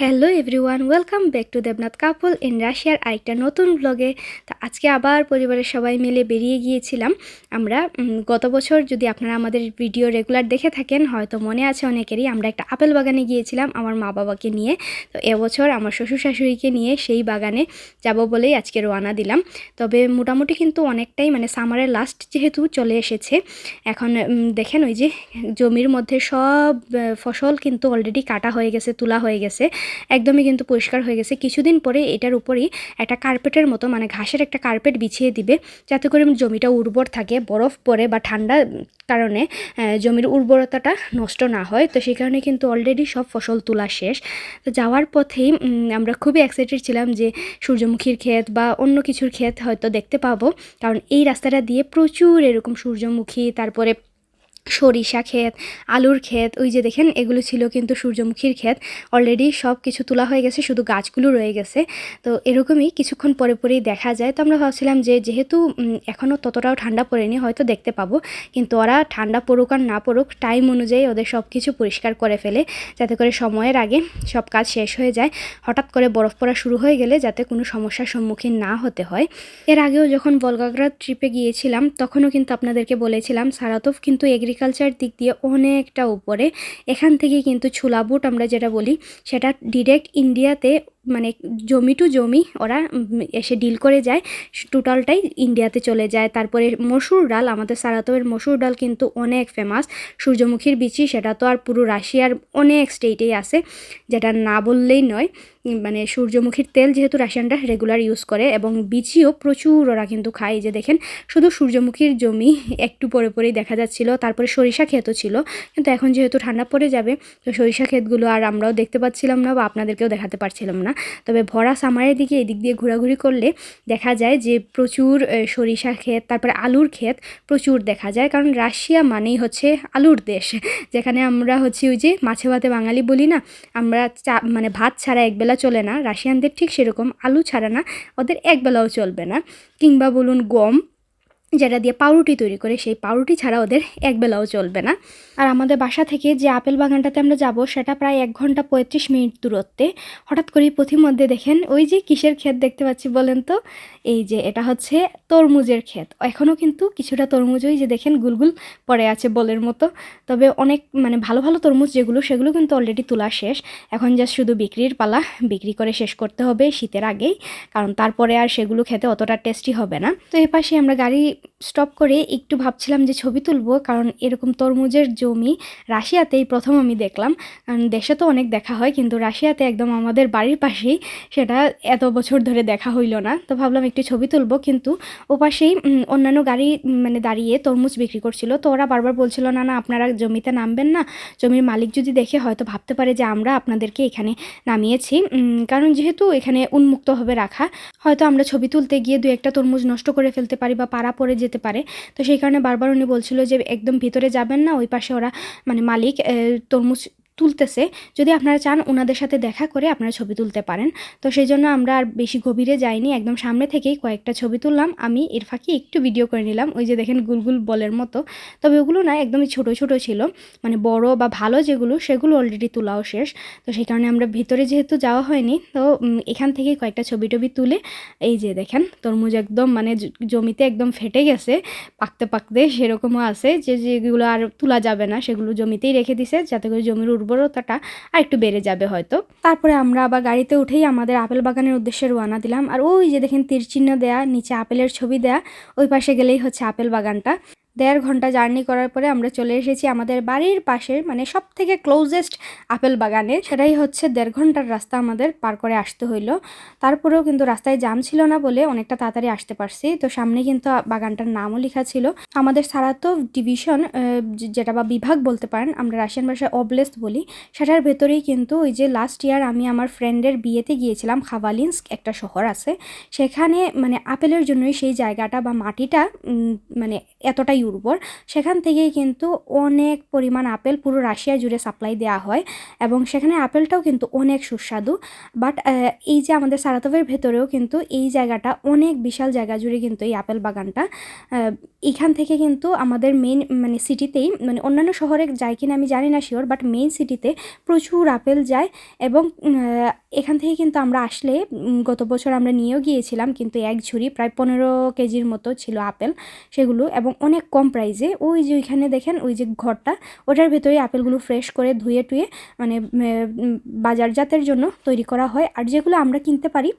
Hello everyone welcome back to Debnath couple in রাশিয়ার আরেকটা নতুন ব্লগে তো আজকে আবার পরিবারের সবাই মিলে বেরিয়ে গিয়েছিলাম। আমরা গত বছর যদি আপনারা আমাদের ভিডিও রেগুলার দেখে থাকেন, হয়তো মনে আছে অনেকেরই, আমরা একটা আপেল বাগানে গিয়েছিলাম আমার মা বাবাকে নিয়ে। তো এবছর আমার শ্বশুর শাশুড়িকে নিয়ে সেই বাগানে যাব বলেই আজকে রওনা দিলাম। তবে মোটামুটি কিন্তু অনেকটাই মানে সামারের লাস্ট যেহেতু চলে এসেছে, এখন দেখেন ওই যে জমির মধ্যে সব ফসল কিন্তু অলরেডি কাটা হয়ে গেছে, তোলা হয়ে গেছে। একদমই কিন্তু পরিষ্কার হয়ে গেছে। কিছুদিন পরে এটার উপরেই একটা কার্পেটের মতো মানে ঘাসের একটা কার্পেট বিছিয়ে দিবে। যাতে করে জমিটা উর্বর থাকে, বরফ পরে বা ঠান্ডা কারণে জমির উর্বরতাটা নষ্ট না হয়। তো সেই কারণে কিন্তু অলরেডি সব ফসল তোলা শেষ। তো যাওয়ার পথেই আমরা খুবই এক্সাইটেড ছিলাম যে সূর্যমুখীর ক্ষেত বা অন্য কিছুর ক্ষেত হয়তো দেখতে পাবো। কারণ এই রাস্তাটা দিয়ে প্রচুর এরকম সূর্যমুখী, তারপরে সরিষা ক্ষেত, আলুর ক্ষেত, ওই যে দেখেন এগুলো ছিল কিন্তু সূর্যমুখীর ক্ষেত। অলরেডি সব কিছু তোলা হয়ে গেছে, শুধু গাছগুলো রয়ে গেছে। তো এরকমই কিছুক্ষণ পরে পরেই দেখা যায়। তো আমরা ভাবছিলাম যে যেহেতু এখনও ততটাও ঠান্ডা পড়েনি, হয়তো দেখতে পাবো। কিন্তু ওরা ঠান্ডা পড়ুক আর না পড়ুক টাইম অনুযায়ী ওদের সব কিছু পরিষ্কার করে ফেলে, যাতে করে সময়ের আগে সব কাজ শেষ হয়ে যায়। হঠাৎ করে বরফ পড়া শুরু হয়ে গেলে যাতে কোনো সমস্যার সম্মুখীন না হতে হয়। এর আগেও যখন ভলগাগ্রাদ ট্রিপে গিয়েছিলাম, তখনও কিন্তু আপনাদেরকে বলেছিলাম সারাতোভ কিন্তু এগ্রিকালচার দিক দিয়ে অনেকটা উপরে। এখান থেকে কিন্তু ছোলা বুট আমরা যেটা বলি, সেটা ডিরেক্ট ইন্ডিয়াতে মানে জমি টু জমি ওরা এসে ডিল করে যায়। টোটালটাই ইন্ডিয়াতে চলে যায়। তারপরে মসুর ডাল, আমাদের সারাতোভের মসুর ডাল কিন্তু অনেক ফেমাস সূর্যমুখীর বিচি, সেটা তো আর পুরো রাশিয়ার অনেক স্টেটেই আছে, যেটা না বললেই নয়। মানে সূর্যমুখীর তেল যেহেতু রাশিয়ানরা রেগুলার ইউজ করে এবং বিচিও প্রচুর ওরা কিন্তু খায়। যে দেখেন, শুধু সূর্যমুখীর জমি একটু পরে পরেই দেখা যাচ্ছিল। তারপরে সরিষা ক্ষেতও ছিল। কিন্তু এখন যেহেতু ঠান্ডা পড়ে যাবে, তো সরিষা ক্ষেতগুলো আর আমরাও দেখতে পাচ্ছিলাম না বা আপনাদেরকেও দেখাতে পারছিলাম না। তবে ভরা সামারের দিকে এদিক দিয়ে ঘোরাঘুরি করলে দেখা যায় যে প্রচুর সরিষা ক্ষেত, তারপরে আলুর ক্ষেত প্রচুর দেখা যায়। কারণ রাশিয়া মানেই হচ্ছে আলুর দেশ। যেখানে আমরা হচ্ছে ওই যে মাছে ভাতে বাঙালি বলি না, আমরা চা মানে ভাত ছাড়া একবেলা চলে না। রাশিয়ানদের ঠিক সেরকম আলু ছাড়া না, ওদের একবেলাও চলবে না। কিংবা বলুন গম যেটা দিয়ে পাউরুটি তৈরি করে, সেই পাউরুটি ছাড়া ওদের একবেলাও চলবে না। আর আমাদের বাসা থেকে যে আপেল বাগানটাতে আমরা যাব, সেটা প্রায় এক ঘণ্টা পঁয়ত্রিশ মিনিট দূরত্বে। হঠাৎ করেই পথিমধ্যে দেখেন, ওই যে কিসের ক্ষেত দেখতে পাচ্ছি বলেন তো? এই যে এটা হচ্ছে তরমুজের ক্ষেত। এখনও কিন্তু কিছুটা তরমুজ ওই যে দেখেন গুলগুল পড়ে আছে বলের মতো। তবে অনেক মানে ভালো ভালো তরমুজ যেগুলো, সেগুলো কিন্তু অলরেডি তোলা শেষ। এখন জাস্ট শুধু বিক্রির পালা, বিক্রি করে শেষ করতে হবে শীতের আগেই। কারণ তারপরে আর সেগুলো খেতে অতটা টেস্টি হবে না। তো এ পাশে আমরা গাড়ি like স্টপ করে একটু ভাবছিলাম যে ছবি তুলবো, কারণ এরকম তরমুজের জমি রাশিয়াতেই প্রথম আমি দেখলাম। কারণ দেশে তো অনেক দেখা হয়, কিন্তু রাশিয়াতে একদম আমাদের বাড়ির পাশেই সেটা এত বছর ধরে দেখা হইল না। তো ভাবলাম একটু ছবি তুলবো, কিন্তু ও পাশেই অন্যান্য গাড়ি মানে দাঁড়িয়ে তরমুজ বিক্রি করছিল। তো ওরা বারবার বলছিল, না না, আপনারা জমিতে নামবেন না। জমির মালিক যদি দেখে, হয়তো ভাবতে পারে যে আমরা আপনাদেরকে এখানে নামিয়েছি। কারণ যেহেতু এখানে উন্মুক্তভাবে রাখা, হয়তো আমরা ছবি তুলতে গিয়ে দু একটা তরমুজ নষ্ট করে ফেলতে পারি বা পাড়া পড়ে যেতে পারে। তো সেই কারণে বারবার উনি বলছিল যে, একদম ভিতরে যাবেন না, ওই পাশে ওরা মানে মালিক তরমুজ তুলতেছে, যদি আপনারা চান ওনাদের সাথে দেখা করে আপনারা ছবি তুলতে পারেন। তো সেই জন্য আমরা আর বেশি গভীরে যাইনি, একদম সামনে থেকেই কয়েকটা ছবি তুললাম। আমি এর ফাঁকে একটু ভিডিও করে নিলাম, ওই যে দেখেন গুলগুল বলের মতো। তবে ওগুলো না একদমই ছোট ছোট ছিল মানে বড় বা ভালো যেগুলো, সেগুলো অলরেডি তোলাও শেষ। তো সেই কারণে আমরা ভিতরে যেহেতু যাওয়া হয়নি, তো এখান থেকেই কয়েকটা ছবি টবি তুলে, এই যে দেখেন তরমুজ একদম মানে জমিতে একদম ফেটে গেছে, পাকতে পাকতে সেরকমও আছে। যে যেগুলো আর তোলা যাবে না, সেগুলো জমিতেই রেখে দিছে, যাতে করে জমির উর্বরতাটা আর একটু বেড়ে যাবে হয়তো। তারপরে আমরা আবার গাড়িতে উঠেই আমাদের আপেল বাগানের উদ্দেশ্যে রওনা দিলাম। আর ওই যে দেখেন তীর চিহ্ন দেয়া, নিচে আপেলের ছবি দেয়া, ওই পাশে গেলেই হচ্ছে আপেল বাগানটা। দেড় ঘণ্টা জার্নি করার পরে আমরা চলে এসেছি আমাদের বাড়ির পাশের মানে সব থেকে ক্লোজেস্ট আপেল বাগানে। সেটাই হচ্ছে দেড় ঘণ্টার রাস্তা আমাদের পার করে আসতে হইল। তারপরেও কিন্তু রাস্তায় জাম ছিল না বলে অনেকটা তাড়াতাড়ি আসতে পারছি। তো সামনে কিন্তু বাগানটার নামও লেখা ছিল। আমাদের সারাতোভ ডিভিশন যেটা বা বিভাগ বলতে পারেন, আমরা রাশিয়ান ভাষায় অবলেস্ট বলি, সেটার ভেতরেই কিন্তু ওই যে লাস্ট ইয়ার আমি আমার ফ্রেন্ডের বিয়েতে গিয়েছিলাম খাবালিন্স্ক একটা শহর আছে। সেখানে মানে আপেলের জন্যই সেই জায়গাটা বা মাটিটা মানে এতটা উর্বর। সেখান থেকেই কিন্তু অনেক পরিমাণ আপেল পুরো রাশিয়া জুড়ে সাপ্লাই দেওয়া হয় এবং সেখানে আপেলটাও কিন্তু অনেক সুস্বাদু। বাট এই যে আমাদের সারাতবের ভেতরেও কিন্তু এই জায়গাটা অনেক বিশাল জায়গা জুড়ে কিন্তু এই আপেল বাগানটা। এখান থেকে কিন্তু আমাদের মেন মানে সিটিতেই মানে অন্যান্য শহরে যায় কিনা আমি জানি না শিওর বাট মেইন সিটিতে প্রচুর আপেল যায় এবং এখান থেকে কিন্তু আমরা আসলে গত বছর আমরা নিয়েও গিয়েছিলাম, কিন্তু এক ঝুড়ি প্রায় পনেরো কেজির মতো ছিল আপেল সেগুলো এবং অনেক কম প্রাইজে ওই যে ওইখানে দেখেন, ওই যে ঘরটা, ওটার ভেতরে আপেলগুলো ফ্রেশ করে ধুয়ে টুয়ে মানে বাজারজাতের জন্য তৈরি করা হয়। আর যেগুলো আমরা কিনতে পারি,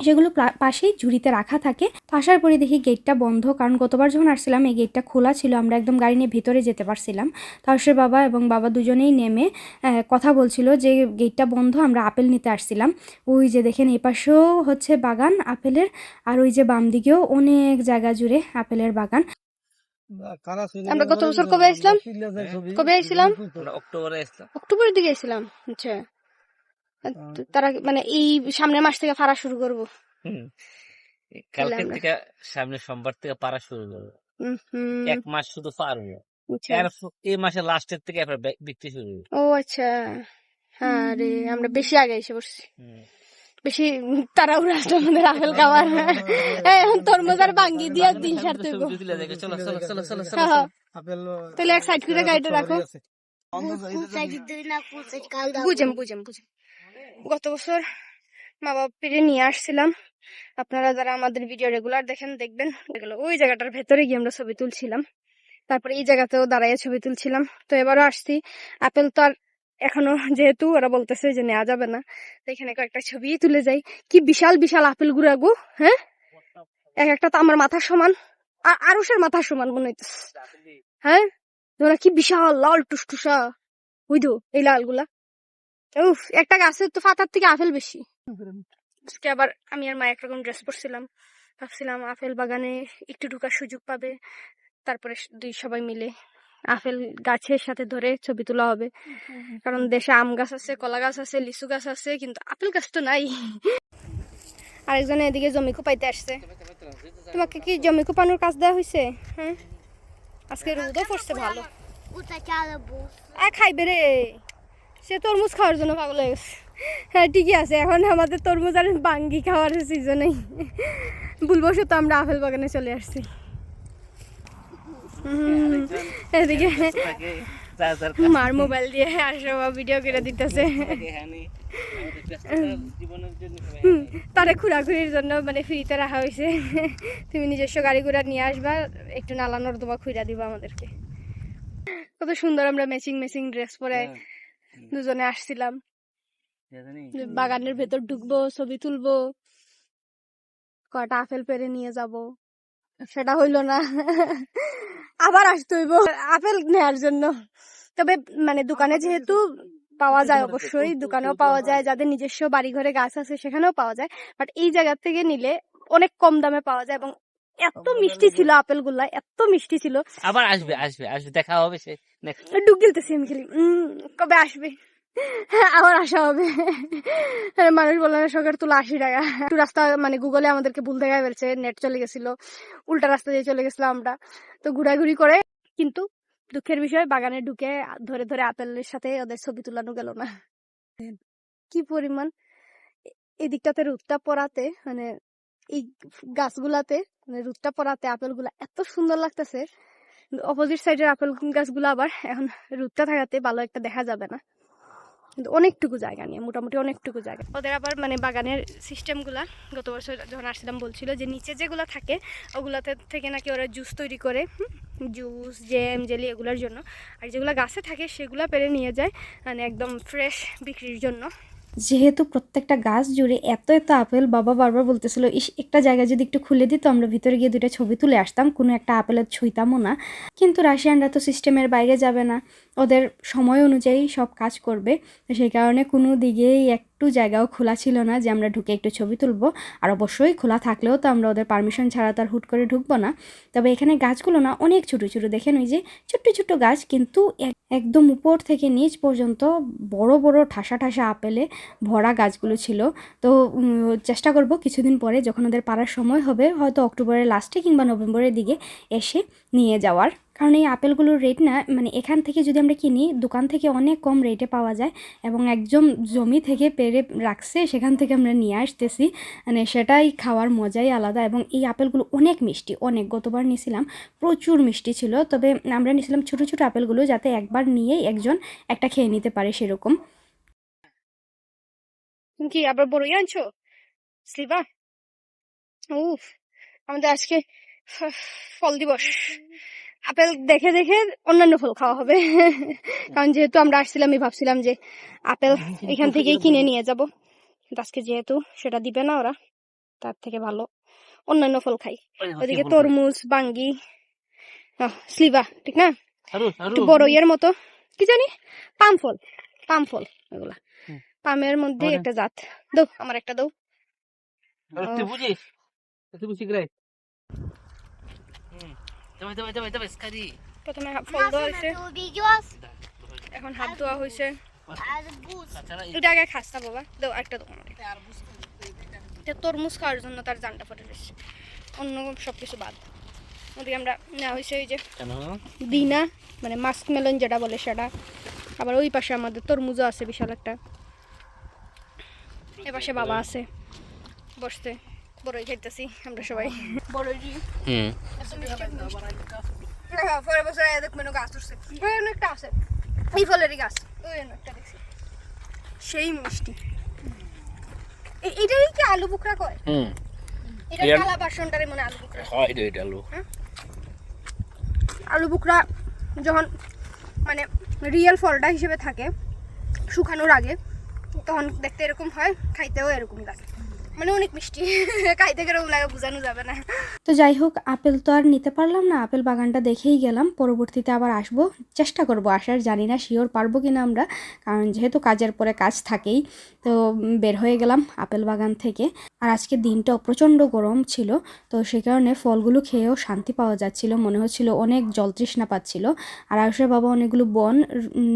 সেগুলো পাশেই ঝুড়িতে রাখা থাকে। তো আসার পরে দেখি গেটটা বন্ধ, কারণ গতবার যখন আসছিলাম, এই গেটটা খোলা ছিল, আমরা একদম গাড়ি নিয়ে ভিতরে যেতে পারছিলাম। তারসের বাবা এবং বাবা দুজনেই নেমে কথা বলছিল যে গেটটা বন্ধ, আমরা আপেল নিতে আসছিলাম। ওই যে দেখেন এই পাশেও হচ্ছে বাগান আপেলের, আর ওই যে বাম দিকেও অনেক জায়গা জুড়ে আপেলের বাগান। আমরা গত বছর কবে আসলাম? কবে অক্টোবরে অক্টোবরের দিকে এসেছিলাম আচ্ছা। তারা মানে এই সামনের মাস থেকে ফাড়া শুরু করব। কালকে থেকে সামনে সোমবার থেকে পারা শুরু করব। হুম, হুম, এক মাস শুধু পারব আচ্ছা। এর- এই মাসের লাস্টের থেকে বিক্রি শুরু ও আচ্ছা। হ্যাঁ রে আমরা বেশি আগে এসে পড়ছি হুম। বেশি তাড়াহুড়া আসলে আমাদের আপেল খাওয়ার এই, এখন তরমুজ আর বাঙ্গি দিয়া দিন সারতে হ্যাঁ, হ্যাঁ। তাহলে এক সাইড করে গাড়িটা রাখো বুঝেম বুঝেম বুঝেম গত বছর মা বাবা পেরে নিয়ে আসছিলাম আপনারা যারা আমাদের ভিডিও রেগুলার দেখেন দেখবেন এগুলো ওই জায়গাটার ভেতরে গিয়ে আমরা ছবি তুলছিলাম তারপরে এই জায়গাতেও দাঁড়াইয়া ছবি তুলছিলাম তো এবারও আসছি আপেল তো আর এখনও যেহেতু ওরা বলতেছে যে নেওয়া যাবে না, তো এখানে কয়েকটা ছবি তুলে যাই। কি বিশাল বিশাল আপেল গুড়া গো হ্যাঁ? এক একটা তো আমার মাথার সমান। আর আরুষের মাথার সমান মনে হইতেছে। হ্যাঁ? ওরা কি বিশাল, লাল টুসটুসা। বুঝো এই লালগুলা। উফ, একটা গাছের তো ফাতার থেকে আপেল বেশি। আজকে আবার আমি আর মা একরকম ড্রেস পরছিলাম। ভাবছিলাম আপেল বাগানে একটু ঢুকার সুযোগ পাবে। তারপরে দুই সবাই মিলে আপেল গাছের সাথে ধরে ছবি তোলা হবে। কারণ দেশে আম গাছ আছে, কলা গাছ আছে, লিচু গাছ আছে, কিন্তু আপেল গাছ তো নাই। আরেকজন এদিকে জমি কোপাইতে আসছে। তোমাকে কি জমি কোপানোর কাজ দেওয়া হয়েছে হ্যাঁ? আজকে রোদও পড়ছে ভালো। খাইবে রে। সে তরমুজ খাওয়ার জন্য পাগল হয়ে গেছে। হ্যাঁ ঠিকই আছে। এখন আমাদের তরমুজ আর বাঙ্গি খাওয়ার সিজনেই ভুলবশত আমরা আপেল বাগানে চলে আসছি। এদিকে যার মার মোবাইল দিয়ে আসো ভিডিও করে দিতেছে। কাছে হানি, আমাদের ব্যস্ততার জীবনের জন্য সবাই হুম, হানি। তারে ঘোরাঘুরির জন্য মানে ফ্রিতে রাখা হয়েছে। তুমি নিজস্ব গাড়ি ঘোড়া নিয়ে আসবা একটু নালানোর তোমা খুঁড়া দিবা আমাদেরকে। কত সুন্দর আমরা ম্যাচিং ম্যাচিং ড্রেস পরে দুজনে আসছিলাম। বাগানের ভেতর ঢুকবো ছবি তুলবো কয়টা আপেল পেরে নিয়ে যাব। সেটা হইল না। আবার আসতে হইব আপেল নেওয়ার জন্য। তবে মানে দোকানে যেহেতু পাওয়া যায় অবশ্যই দোকানেও পাওয়া যায় যাদের নিজস্ব বাড়ি ঘরে গাছ আছে সেখানেও পাওয়া যায়। বাট এই জায়গা থেকে নিলে অনেক কম দামে পাওয়া যায় এবং এত মিষ্টি ছিল আপেলগুলা এত মিষ্টি ছিল। আবার আসবে আসবে আসবে দেখা হবে সে। ডুব গিলতেছি আমি খালি। উম, কবে আসবে? আবার আসা হবে। মানুষ বলে না সরকার তুলো আশি টাকা। একটু রাস্তা মানে গুগলে আমাদেরকে ভুল দেখায় ফেলছে নেট চলে গেছিল, উল্টা রাস্তা দিয়ে চলে গেছিলাম আমরা। তো ঘোরাঘুরি করে, কিন্তু দুঃখের বিষয়, বাগানে ঢুকে ধরে ধরে আপেলের সাথে ওদের ছবি তুলানো গেল না। কি পরিমাণ এদিকটাতে রোদটা পড়াতে মানে এই গাছগুলাতে মানে রোদটা পড়াতে আপেলগুলা এত সুন্দর লাগতেছে। অপোজিট সাইডের আপেল গাছগুলো আবার এখন রোদটা থাকাতে ভালো একটা দেখা যাবে না। কিন্তু অনেকটুকু জায়গা নিয়ে, মোটামুটি অনেকটুকু জায়গা। ওদের আবার মানে বাগানের সিস্টেমগুলা গত বছর যখন আসছিলাম বলছিল যে নিচে যেগুলো থাকে, ওগুলোতে থেকে নাকি ওরা জুস তৈরি করে জুস জ্যাম জেলি এগুলোর জন্য। আর যেগুলো গাছে থাকে, সেগুলো পেরে নিয়ে যায় মানে একদম ফ্রেশ বিক্রির জন্য। যেহেতু প্রত্যেকটা গাছ জুড়ে এত এত আপেল বাবা বারবার বলতেছিল, ইস, একটা জায়গা যদি একটু খুলে দিত আমরা ভিতরে গিয়ে দুইটা ছবি তুলে আসতাম, কোনো একটা আপেলের ছুঁইতামও না। কিন্তু রাশিয়ানরা তো সিস্টেমের বাইরে যাবে না, ওদের সময় অনুযায়ী সব কাজ করবে, সেই কারণে কোনো দিকেই একটু একটু জায়গাও খোলা ছিল না যে আমরা ঢুকে একটু ছবি তুলবো। আর অবশ্যই খোলা থাকলেও তো আমরা ওদের পারমিশন ছাড়া তো আর হুট করে ঢুকবো না। তবে এখানে গাছগুলো না অনেক ছোটো ছোটো। দেখেন ওই যে ছোট্ট ছোট্ট গাছ কিন্তু এক- একদম উপর থেকে নিচ পর্যন্ত বড় বড় ঠাসা ঠাসা আপেলে ভরা গাছগুলো ছিল। তো চেষ্টা করব কিছুদিন পরে যখন ওদের পাড়ার সময় হবে, হয়তো অক্টোবরের লাস্টে কিংবা নভেম্বরের দিকে এসে নিয়ে যাওয়ার। কারণ এই আপেলগুলোর রেট না মানে এখান থেকে যদি আমরা কিনি, দোকান থেকে অনেক কম রেটে পাওয়া যায় এবং একদম জমি থেকে পেরে রাখছে, সেখান থেকে আমরা নিয়ে আসতেছি। মানে সেটাই খাওয়ার মজাই আলাদা এবং এই আপেলগুলো অনেক মিষ্টি, অনেক, গতবার নিয়েছিলাম, প্রচুর মিষ্টি ছিল। তবে আমরা নিয়েছিলাম ছোটো ছোটো আপেলগুলো যাতে একবার নিয়েই একজন একটা খেয়ে নিতে পারে সেরকম। কি আবার বড়ই আনছো? স্লিভা? উফ, আমাদের আজকে ফল দিবস। আপেল দেখে দেখে অন্যান্য ফল খাওয়া হবে। কারণ যেহেতু আমরা আসছিলাম ভাবছিলাম যে আপেল এখান থেকেই কিনে নিয়ে যাব। আজকে যেহেতু সেটা দিবে না ওরা তার থেকে ভালো অন্যান্য ফল খাই। ওদিকে তরমুজ বাঙ্গি স্লিভা ঠিক না? একটু বড় ইয়ের মতো। কি জানি? পাম ফল পাম ফল এগুলা। পামের মধ্যে একটা জাত। দৌ আমার একটা তুই বুঝিস? তুই যাবে যাবে যাবে যাবে স্কারি। প্রথমে ফল দেওয়া হয়েছে। এখন হাত ধোয়া হয়েছে। এটা আগে খাস না বাবা। দাও একটা এটা তরমুজ খাওয়ার জন্য তার জানটা ফটে রয়েছে। অন্য সব কিছু বাদ। ওদিকে আমরা নেওয়া হয়েছে ওই যে দিনা মানে মাস্ক মেলন যেটা বলে সেটা। আবার ওই পাশে আমাদের তরমুজও আছে বিশাল একটা। এ পাশে বাবা আছে। বসতে। বড়ই খাইতেছি আমরা সবাই। বড়ই হুম। পরের বছর দেখ মেনু গাছ উঠছে। একটা আছে। এই ফলেরই গাছ। ওই একটা দেখছি। সেই মিষ্টি। এটাই কি আলু বুকরা কয়? হুম। এটা কালা বাসনটারে মনে হয় আলু বুকরা হয় রে এটা লো আলু বুকরা যখন মানে রিয়েল ফলটা হিসেবে থাকে শুকানোর আগে তখন দেখতে এরকম হয় খাইতেও এরকম লাগে। মানে অনেক মিষ্টি। খাইতে কীরকম লাগে বোঝানো যাবে না। তো যাই হোক, আপেল তো আর নিতে পারলাম না। আপেল বাগানটা দেখেই গেলাম। পরবর্তীতে আবার আসব। চেষ্টা করব আসার। জানি না শিওর পারব কি না আমরা। কারণ যেহেতু কাজের পরে কাজ থাকেই, তো বের হয়ে গেলাম আপেল বাগান থেকে। আর আজকে দিনটাও প্রচণ্ড গরম ছিল। তো সে কারণে ফলগুলো খেয়েও শান্তি পাওয়া যাচ্ছিল। মনে হচ্ছিল অনেক জল তৃষ্ণা পাচ্ছিল। আর আয়ুষের বাবা অনেকগুলো বন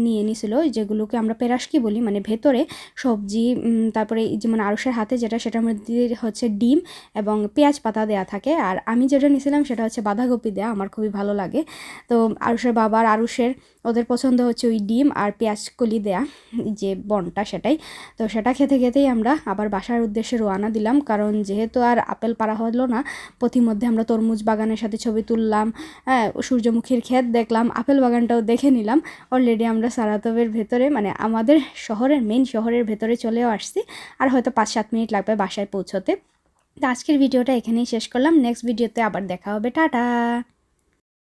নিয়ে নিছিল, যেগুলোকে আমরা পেরাসকি বলি। মানে ভেতরে সবজি তারপরে যেমন আরুষের হাতে যেটা, সেটার মধ্যে হচ্ছে ডিম এবং পেঁয়াজ পাতা দেয়া থাকে। আর আমি যেটা নিয়েছিলাম সেটা হচ্ছে বাঁধাকপি দেয়া, আমার খুবই ভালো লাগে। তো আরুষের বাবার আরুষের ওদের পছন্দ হচ্ছে ওই ডিম আর পেঁয়াজ কলি দেয়া, যে বনটা সেটাই। তো সেটা খেতে খেতেই আমরা আবার বাসার উদ্দেশ্যে রওনা দিলাম। কারণ যেহেতু আর আপেল পাড়া হলো না, পথিমধ্যে আমরা তরমুজ বাগানের সাথে ছবি তুললাম হ্যাঁ সূর্যমুখীর ক্ষেত দেখলাম, আপেল বাগানটাও দেখে নিলাম। অলরেডি আমরা সারাতবের ভেতরে মানে আমাদের শহরের মেন শহরের ভেতরে চলেও আসছি। আর হয়তো পাঁচ সাত মিনিট লাগবে বাসায় পৌঁছতে। তো আজকের ভিডিওটা এখানেই শেষ করলাম। নেক্সট ভিডিওতে আবার দেখা হবে। টাটা!